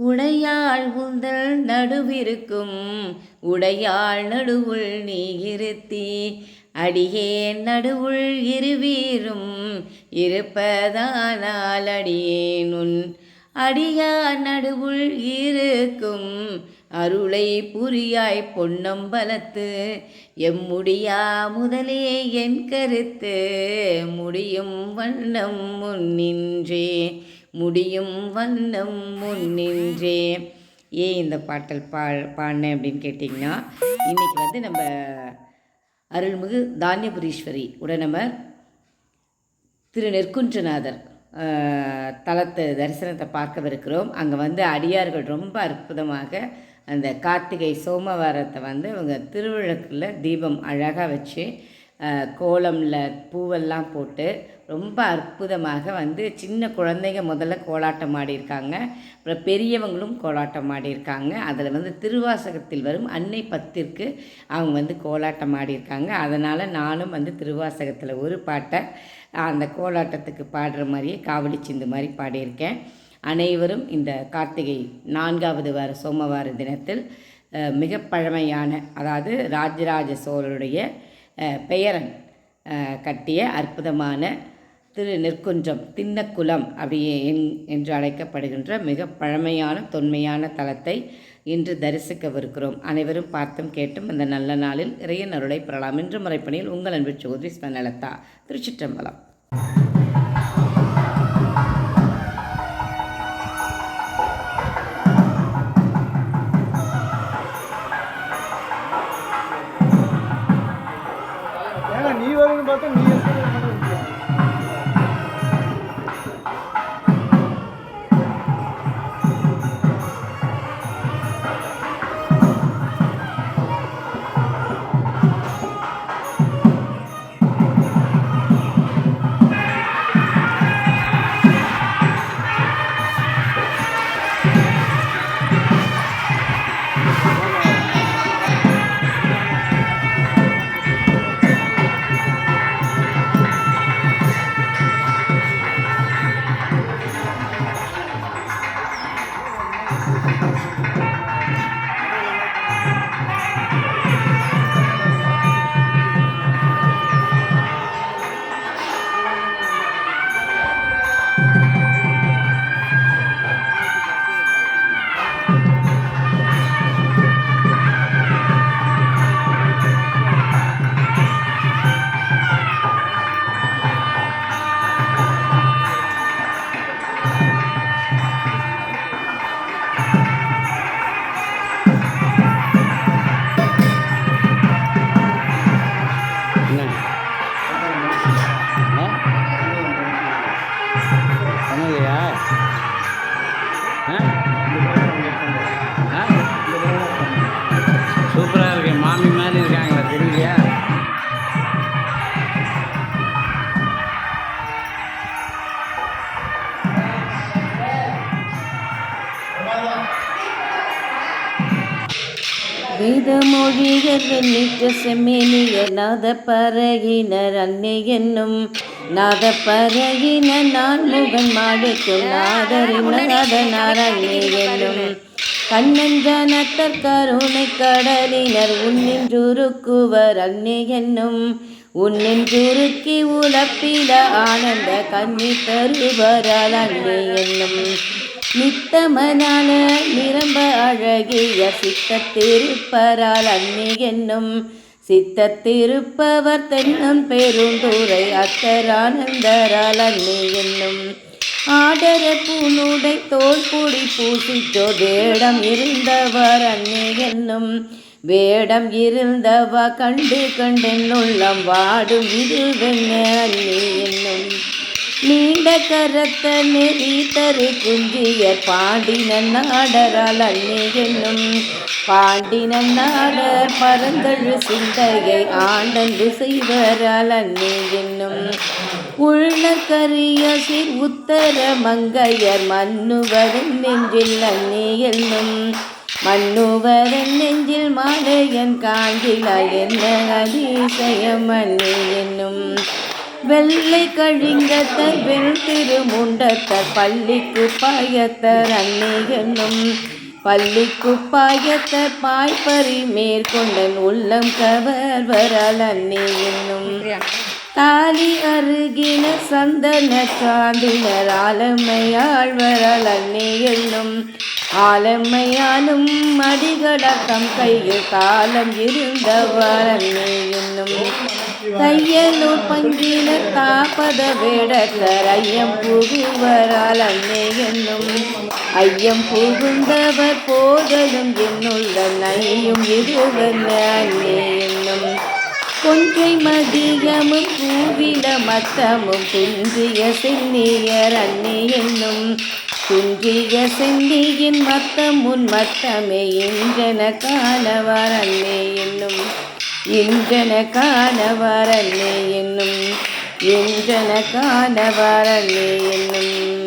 உடையாள் உந்தல் நடுவிருக்கும். உடையாள் நடுவுள் நீ இருத்தி. அடியேன் நடுவுள் இருவீரும். இருப்பதானால் அடியேன் உன் அடியார் நடுவுள் இருக்கும். அருளை புரியாய் பொன்னம்பலத்து எம்முடியா முதலே என் கருத்து. முடியும் வண்ணம் முன்னின்றே. முடியும் வண்ணம் முன்னின்றே ஏன் இந்த பாட்டல் பா பாடினேன் அப்படின்னு கேட்டிங்கன்னா இன்றைக்கி வந்து நம்ம அருள்மிகு தானியபுரீஸ்வரி உடனமர் திரு நெற்குன்றநாதர் தலத்தை தரிசனத்தை பார்க்கவிருக்கிறோம். அங்கே வந்து அடியார்கள் ரொம்ப அற்புதமாக அந்த கார்த்திகை சோமவாரத்தை வந்து அவங்க திருவிழக்கில் தீபம் அழகாக வச்சு கோலமில் பூவெல்லாம் போட்டு ரொம்ப அற்புதமாக வந்து சின்ன குழந்தைங்க முதல்ல கோலாட்டம் ஆடியிருக்காங்க. அப்புறம் பெரியவங்களும் கோலாட்டம் ஆடியிருக்காங்க. அதில் வந்து திருவாசகத்தில் வரும் அன்னை பத்திற்கு அவங்க வந்து கோலாட்டம் ஆடியிருக்காங்க. அதனால் நானும் வந்து திருவாசகத்தில் ஒரு பாட்டை அந்த கோலாட்டத்துக்கு பாடுற மாதிரியே காவடி சிந்து மாதிரி பாடியிருக்கேன். அனைவரும் இந்த கார்த்திகை நான்காவது வார சோமவார தினத்தில் மிக பழமையான அதாவது ராஜராஜ சோழருடைய பெயரன் கட்டிய அற்புதமான திரு நெற்குன்றம் திண்ணக்குளம் அப்படி என்- என்று அழைக்கப்படுகின்ற மிக பழமையான தொன்மையான தலத்தை இன்று தரிசிக்கவிருக்கிறோம். அனைவரும் பார்த்தும் கேட்டும் இந்த நல்ல நாளில் இறையன் அருளை பெறலாம். இன்று முறைப்பணியில் உங்கள் அன்பு சகோதரி ஸ்வர்ணலதா திருச்சிற்றம்பலம். நீ வரும்னு பார்த்தா நீ பண்ணலையா ஆ? வேத மொழிகள் வெண்ணிற்ற செம்மேனிய நாத பறகினர் அன்னை என்னும் நாத பறகினர் நான் முகன் மாடுக்கும் நாதரின் நாதனார் அன்னை என்னும் கண்ணஞ்சனத்தர் கருணை கடலினர் உன்னின்றுருக்குவர் அன்னை என்னும் உன்னின்றுருக்கி உலப்பில ஆனந்த கண்ணி தருவரால் அன்னை என்னும் நித்தமனான நிரம்ப அழகிய சித்தத்திருப்பரால் அன்னி என்னும் சித்தத்திருப்பவர் தென்னம் பெருந்துரை அத்தரானந்தரால் அன்னி என்னும் ஆடர பூனுடை தோல் பொடி பூசித்தோ வேடம் இருந்தவர் அன்னி என்னும் வேடம் இருந்தவ கண்டு கண்டென்னுள்ளம் வாடும் இது அன்னி என்னும். நீண்ட கரத்த நெறி தரு குஞ்சிய பாண்டின நாடரால் அன்னி என்னும். பாண்டின நாடர் பரந்தழு சிந்தையை ஆண்டன்று செய்வரால் அன்னி என்னும். உள்ள சிர் உத்தர மங்கையர் மன்னுவரும் நெஞ்சில் அன்னி என்னும். மன்னுவரன் நெஞ்சில் மாலையன் காஞ்சிலால் என்ன அதிசயம் அன்னி என்னும். வெள்ளை கழிங்கத்தர் வெண் திருமுண்டத்தர் பள்ளிக்கு பாயத்தர் அன்னை என்னும் பள்ளிக்கு பாயத்தர் பாய்பறி மேற்கொண்டன் உள்ளம் கவர்வரால் அன்னை என்னும் தாலி அருகின சந்தன சாந்தினர் ஆலமையாழ்வரால் அன்னை என்னும் ஆலமையானும் அடிகளத்தம் கையில் காலம் இருந்தவர் அன்னை என்னும் தையலூர் பங்கின தாபத வேடத்தர் ஐயம் புகுவரால் அன்னை என்னும் ஐயம் புகுந்தவர் போதலும் என்னுள்ள நையும் இருவல்ல அன்னை என்னும். கொன்றை மதியமும் பூவில மத்தமும் குன்றிய சென்னியர் அன்னை என்னும். குன்றிய சென்னியின் மத்தம் முன் மத்தமே என்றன காலவார் அன்னை என்னும். இன்றன காணவர் அன்னை என்னும் இன்றன காணவர் அன்னை என்னும்